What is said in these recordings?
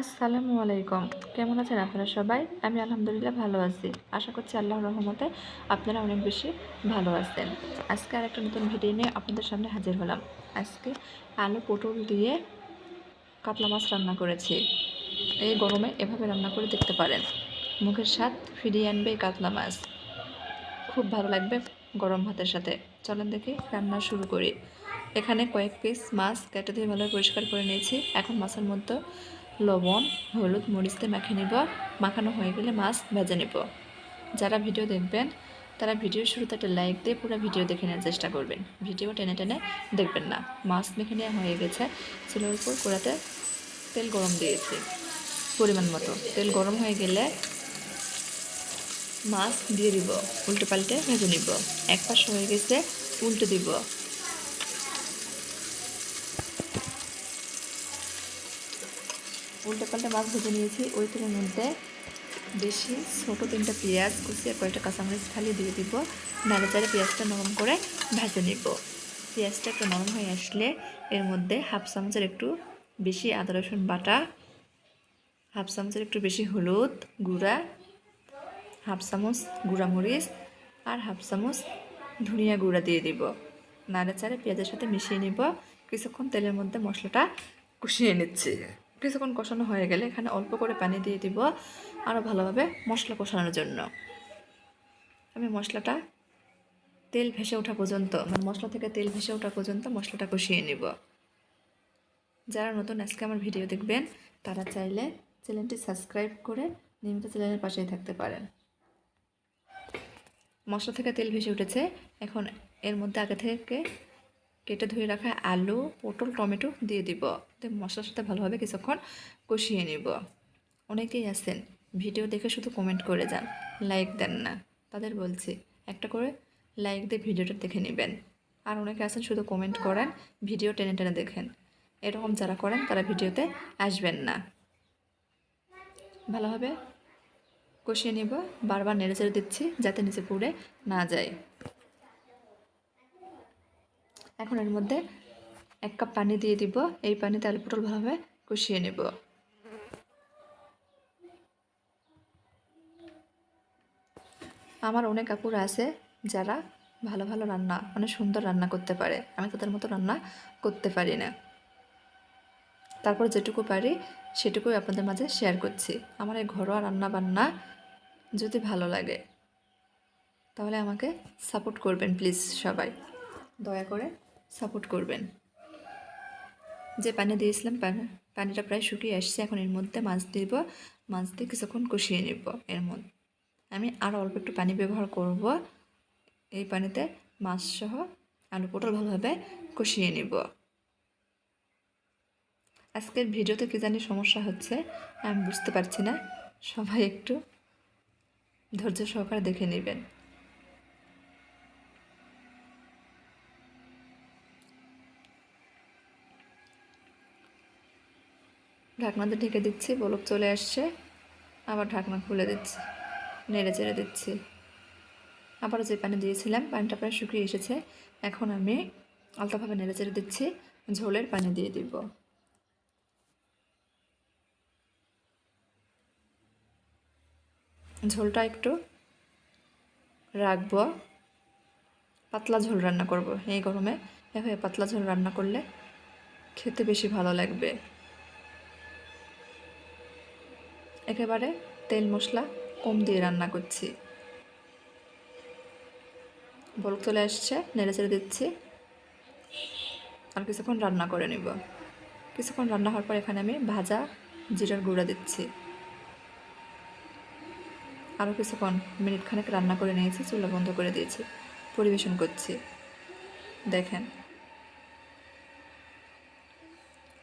আসসালামু আলাইকুম। কেমন আছেন আপনারা সবাই? আমি আলহামদুলিল্লাহ ভালো আছি। আশা করছি আল্লাহর রহমতে আপনারা অনেক বেশি ভালো আছেন। আজকে আর একটা নতুন ভিডিও নিয়ে আপনাদের সামনে হাজির হলাম। আজকে আলু, পটল দিয়ে কাতলা মাছ রান্না করেছি। এই গরমে এভাবে রান্না করে দেখতে পারেন। মুখের স্বাদ ফিরিয়ে আনবে কাতলা মাছ। খুব ভালো লাগবে গরম ভাতের সাথে। চলেন দেখি রান্না শুরু করি। এখানে কয়েক পিস মাছ কেটে দিয়ে ভালোভাবে পরিষ্কার করে নিয়েছি। এখন মাছের মধ্যে লবণ, হলুদ মরিচ দিয়ে মাখিয়ে নিব। মাখানো হয়ে গেলে মাছ ভেজে নেব। যারা ভিডিও দেখবেন, তারা ভিডিও শুরুতে একটা লাইক দিয়ে পুরো ভিডিও দেখে নেওয়ার চেষ্টা করবেন। ভিডিও টেনে টেনে দেখবেন না। মাছ মেখে নেওয়া হয়ে গেছে। চুলোর উপর কড়াতে তেল গরম দিয়েছি পরিমাণ মতো। তেল গরম হয়ে গেলে মাছ দিয়ে দিব। উল্টে পাল্টে ভেজে নিব। এক পাশ হয়ে গেছে, উল্টে দিব। উল্টে পাল্টে মাছ ভেজে নিয়েছি, ওই তেলের মধ্যে বেশি ছোটো তিনটা পেঁয়াজ কুচিয়ে কয়েকটা কাঁচামরিচ খালি দিয়ে দিব। নাড়ে চাড়ে পেঁয়াজটা নরম করে ভেজে নিব। পেঁয়াজটা একটু নরম হয়ে আসলে এর মধ্যে হাফ চামচের একটু বেশি আদা, রসুন বাটা, হাফ চামচের একটু বেশি হলুদ গুঁড়া, হাফ চামচ গুঁড়া মরিচ আর হাফ চামচ ধনিয়া গুঁড়া দিয়ে দিব। নাড়ে চাড়ে পেঁয়াজের সাথে মিশিয়ে নিব। কিছুক্ষণ তেলের মধ্যে মশলাটা কষিয়ে নিচ্ছি। কিছুক্ষণ কষানো হয়ে গেলে এখানে অল্প করে পানি দিয়ে দিব আরও ভালোভাবে মশলা কষানোর জন্য। আমি মশলাটা তেল ভেসে ওঠা পর্যন্ত মানে মশলা থেকে তেল ভেসে ওঠা পর্যন্ত মশলাটা কষিয়ে নিব। যারা নতুন আজকে আমার ভিডিও দেখবেন, তারা চাইলে চ্যানেলটি সাবস্ক্রাইব করে নিয়মিত চ্যানেলের পাশেই থাকতে পারেন। মশলা থেকে তেল ভেসে উঠেছে, এখন এর মধ্যে আগে থেকে কেটে ধুয়ে রাখা আলু, পটল, টমেটো দিয়ে দিব। মশলার সাথে ভালোভাবে কিছুক্ষণ কষিয়ে নিব। অনেকেই আছেন ভিডিও দেখে শুধু কমেন্ট করে যান লাইক দেন না। তাদের বলছি, একটা করে লাইক দিয়ে ভিডিওটা দেখে নেবেন। আর অনেকে আছেন শুধু কমেন্ট করেন, ভিডিও টেনে টেনে দেখেন। এরকম যারা করেন, তারা ভিডিওতে আসবেন না। ভালোভাবে কষিয়ে নিব। বারবার নেড়ে চেড়ে দিচ্ছি যাতে নিচে পুড়ে না যায়। এখন এর মধ্যে এক কাপ পানি দিয়ে দিব। এই পানিতে আলু পটল ভালোভাবে কষিয়ে নেব। আমার অনেক কাপড় আছে যারা ভালো ভালো রান্না অনেক সুন্দর রান্না করতে পারে। আমি তাদের মতো রান্না করতে পারি না। তারপর যেটুকু পারি সেটুকুই আপনাদের মাঝে শেয়ার করছি। আমার এই ঘরোয়া রান্না বান্না যদি ভালো লাগে, তাহলে আমাকে সাপোর্ট করবেন প্লিজ সবাই। দয়া করে সাপোর্ট করবেন। যে পানি দিয়েছিলাম, পানি, পানিটা প্রায় শুকিয়ে আসছে। এখন এর মধ্যে মাছ দিব, মাছ দিয়ে কিছুক্ষণ কষিয়ে নেব এর মধ্যে। আমি আরও অল্প একটু পানি ব্যবহার করব। এই পানিতে মাছ সহ আলু পটল ভালোভাবে কষিয়ে নেব। আজকের ভিডিওতে কী জানি সমস্যা হচ্ছে, আমি বুঝতে পারছি না। সবাই একটু ধৈর্য সহকারে দেখে নেবেন। ঢাকনাতে ঢেকে দিচ্ছি, বলক চলে আসছে। আবার ঢাকনা খুলে দিচ্ছি, নেড়ে চেড়ে দিচ্ছি। আবার যে পানি দিয়েছিলাম, পানিটা প্রায় শুকিয়ে এসেছে। এখন আমি আলতাভাবে নেড়ে চেড়ে দিচ্ছি, ঝোলের পানি দিয়ে দিব। ঝোলটা একটু রাখব। পাতলা ঝোল রান্না করব, এই গরমে। এভাবে পাতলা ঝোল রান্না করলে খেতে বেশি ভালো লাগবে। একেবারে তেল মশলা কম দিয়ে রান্না করছি। বলক চলে আসছে নেড়ে চেড়ে দিচ্ছি। আর কিছুক্ষণ রান্না করে নিব। কিছুক্ষণ রান্না হওয়ার পর এখানে আমি ভাজা জিরার গুঁড়া দিচ্ছি। আরও কিছুক্ষণ, মিনিট খানেক রান্না করে নিয়েছি, চুলা বন্ধ করে দিয়েছি, পরিবেশন করছি। দেখেন।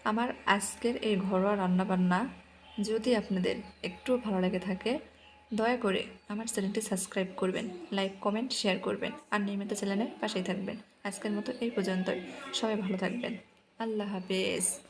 আমার আজকের এই ঘরোয়া রান্নাবান্না যদি আপনাদের একটু ভালো লাগে থাকে, দয়া করে আমার চ্যানেলটি সাবস্ক্রাইব করবেন, লাইক, কমেন্ট, শেয়ার করবেন আর নিয়মিত চ্যানেলের পাশেই থাকবেন। আজকের মতো এই পর্যন্তই। সবাই ভালো থাকবেন। আল্লাহ হাফেজ।